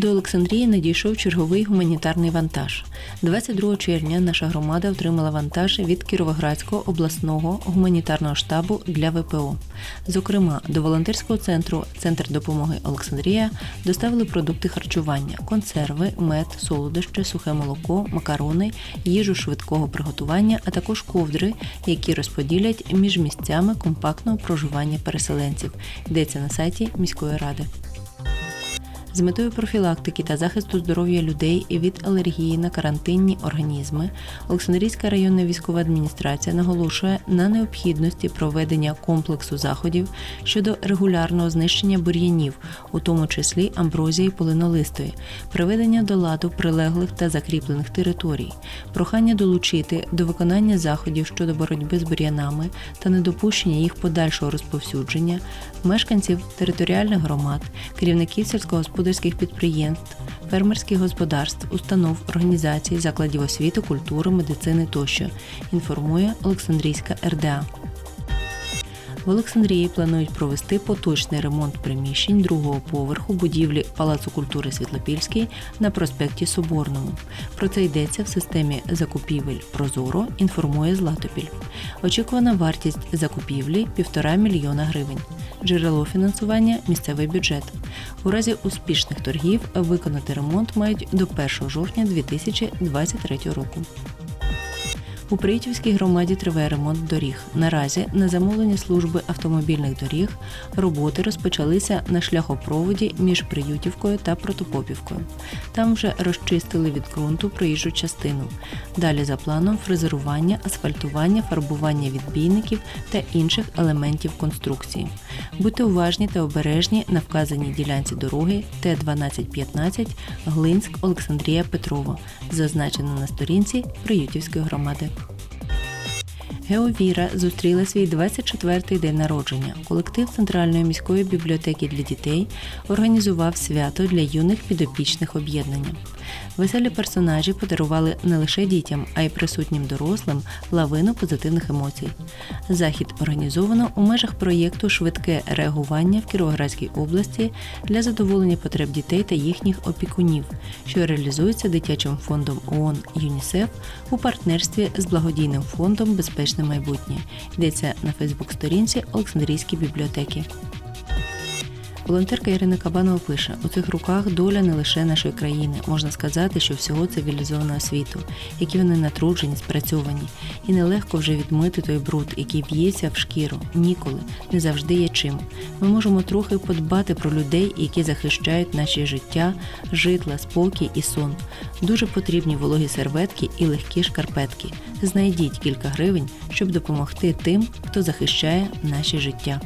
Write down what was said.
До Олександрії надійшов черговий гуманітарний вантаж. 22 червня наша громада отримала вантаж від Кіровоградського обласного гуманітарного штабу для ВПО. Зокрема, до волонтерського центру Центр допомоги Олександрія доставили продукти харчування, консерви, мед, солодощі, сухе молоко, макарони, їжу швидкого приготування, а також ковдри, які розподілять між місцями компактного проживання переселенців. Йдеться на сайті міської ради. З метою профілактики та захисту здоров'я людей від алергії на карантинні організми Олександрійська районна військова адміністрація наголошує на необхідності проведення комплексу заходів щодо регулярного знищення бур'янів, у тому числі амброзії полинолистої, приведення до ладу прилеглих та закріплених територій, прохання долучити до виконання заходів щодо боротьби з бур'янами та недопущення їх подальшого розповсюдження мешканців територіальних громад, керівників сільськогосподарських підприємств, фермерських господарств, установ, організацій, закладів освіти, культури, медицини тощо. Інформує Олександрійська РДА. В Олександрії планують провести поточний ремонт приміщень другого поверху будівлі Палацу культури Світлопільський на проспекті Соборному. Про це йдеться в системі закупівель Прозоро, інформує Златопіль. Очікувана вартість закупівлі півтора мільйона гривень. Джерело фінансування місцевий бюджет. У разі успішних торгів виконати ремонт мають до 1 жовтня 2023 року. У Приютівській громаді триває ремонт доріг. Наразі на замовлення служби автомобільних доріг роботи розпочалися на шляхопроводі між Приютівкою та Протопопівкою. Там вже розчистили від ґрунту проїжджу частину. Далі за планом фрезерування, асфальтування, фарбування відбійників та інших елементів конструкції. Будьте уважні та обережні на вказаній ділянці дороги Т-1215 Глинськ Олександрія Петрова, зазначено на сторінці Приютівської громади. Геовіра зустріла свій 24-й день народження. Колектив Центральної міської бібліотеки для дітей організував свято для юних підопічних об'єднання. Веселі персонажі подарували не лише дітям, а й присутнім дорослим лавину позитивних емоцій. Захід організовано у межах проєкту Швидке реагування в Кіровоградській області для задоволення потреб дітей та їхніх опікунів, що реалізується дитячим фондом ООН ЮНІСЕФ у партнерстві з благодійним фондом Безпечне майбутнє. Йдеться на Фейсбук-сторінці Олександрійської бібліотеки. Волонтерка Ірина Кабанова пише: у цих руках доля не лише нашої країни, можна сказати, що всього цивілізованого світу, які вони натруджені, спрацьовані, і нелегко вже відмити той бруд, який в'ється в шкіру. Ніколи не завжди є чим. Ми можемо трохи подбати про людей, які захищають наші життя, житла, спокій і сон. Дуже потрібні вологі серветки і легкі шкарпетки. Знайдіть кілька гривень, щоб допомогти тим, хто захищає наші життя.